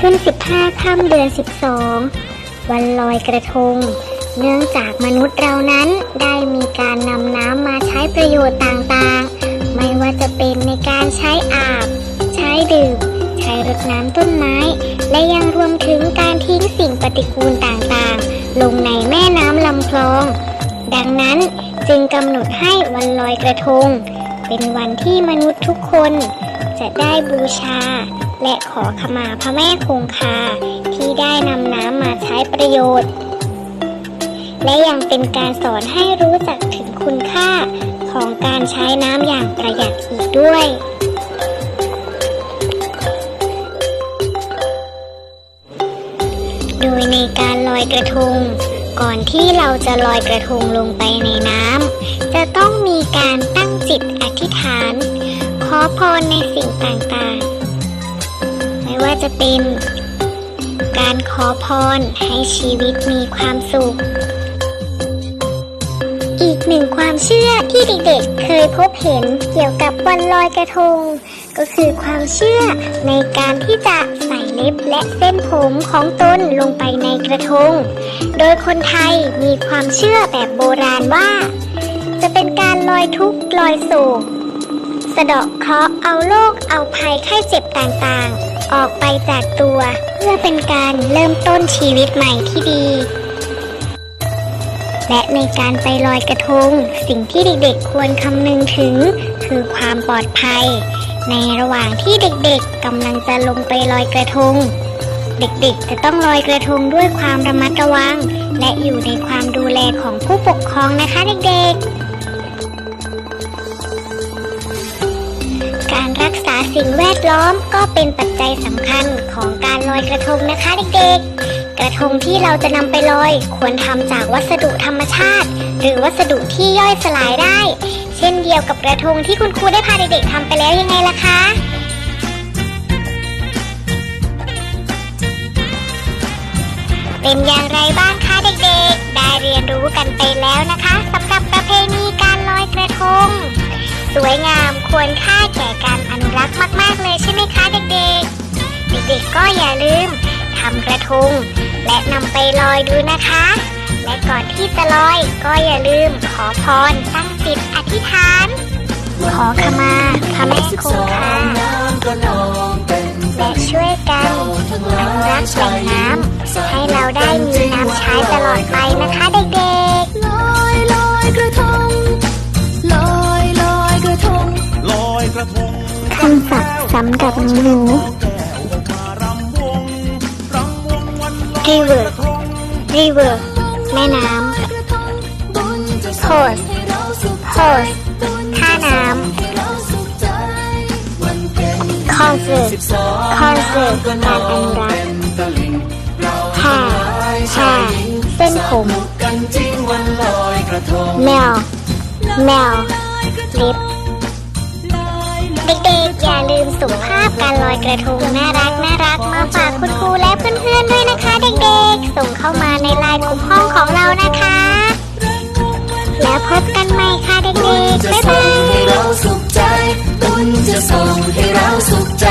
ขึ้น 15 ค่ำเดือน 12 วันลอยกระทง เนื่องจากมนุษย์เรานั้นได้มีการนำน้ำมาใช้ประโยชน์ต่างๆ ไม่ว่าจะเป็นในการใช้อาบ ใช้ดื่ม ใช้รดน้ำต้นไม้ และยังรวมถึงการทิ้งสิ่งปฏิกูลต่างๆ ลงในแม่น้ำลำคลอง ดังนั้นจึงกำหนดให้วันลอยกระทง เป็นวันที่มนุษย์ทุกคนจะได้บูชา และขอขมาพระแม่คงคาที่ได้นำน้ำมาใช้ประโยชน์ และยังเป็นการสอนให้รู้จักถึงคุณค่าของการใช้น้ำอย่างประหยัดอีกด้วยโดยในการลอยกระทง ก่อนที่เราจะลอยกระทงลงไปในน้ำจะต้องมีการตั้งจิตอธิษฐาน ขอพรในสิ่งต่างๆ ว่าจะเป็น การขอพรให้ชีวิตมีความสุข อีกหนึ่งความเชื่อที่เด็กๆเคยพบเห็นเกี่ยวกับวันลอยกระทง ก็คือความเชื่อในการที่จะใส่เล็บและเส้นผมของตนลงไปในกระทง โดยคนไทยมีความเชื่อแบบโบราณว่า จะเป็นการลอยทุกข์ลอยโศกสะเดาะเคราะห์เอาโรคเอาภัยไข้เจ็บต่างๆ ออกไปจากตัวเพื่อเป็นการเริ่มต้นชีวิตใหม่ที่ดี และในการไปลอยกระทง สิ่งที่เด็กๆควรคำนึงถึง คือความปลอดภัย ในระหว่างที่เด็กๆกำลังจะลงไปลอยกระทง เด็กๆ จะต้องลอยกระทงด้วยความระมัดระวัง และอยู่ในความดูแลของผู้ปกครองนะคะเด็กๆ สิ่งแวดล้อมก็เป็นปัจจัยสำคัญของการลอยกระทงนะคะเด็กๆ กระทงที่เราจะนำไปลอยควรทำจากวัสดุธรรมชาติ หรือวัสดุที่ย่อยสลายได้ เช่นเดียวกับกระทงที่คุณครูได้พาเด็กๆทำไปแล้วยังไงล่ะคะเป็นอย่างไรบ้างคะเด็กๆ ได้เรียนรู้กันไปแล้วนะคะสำหรับประเพณีการลอยกระทง สวยงามควรค่าแก่การอนุรักษ์มาก ๆ เลยใช่ไหมคะเด็กๆ เด็กๆก็อย่าลืมทำกระทง และนำไปลอยดูนะคะ และก่อนที่จะลอยก็อย่าลืมขอพรตั้งจิตอธิษฐาน ขอขมาพระแม่คงคาและช่วยกันอนุรักษ์แหล่งน้ำให้เราได้มีน้ำใช้ตลอดไปนะคะเด็กล คำศัพท์ซ้ำกับหนูริเวอร์ริเวอร์แม่น้ำโพสโพสท่าน้ำคอนเสิร์ตคอนเสิร์ตการอันรักแห่แห่เส้นผมแมวแมวลิป เด็กๆ อย่าลืมส่งภาพการลอยกระทงน่ารักน่ารักมาฝากคุณครูและเพื่อนๆด้วยนะคะ เด็กๆ ส่งเข้ามาในไลน์กลุ่มห้องของเรานะคะ แล้วพบกันใหม่ค่ะเด็กๆ บ๊ายส่บางให้ยเราสุขใจ บุญจะส่งให้เราสุขใจ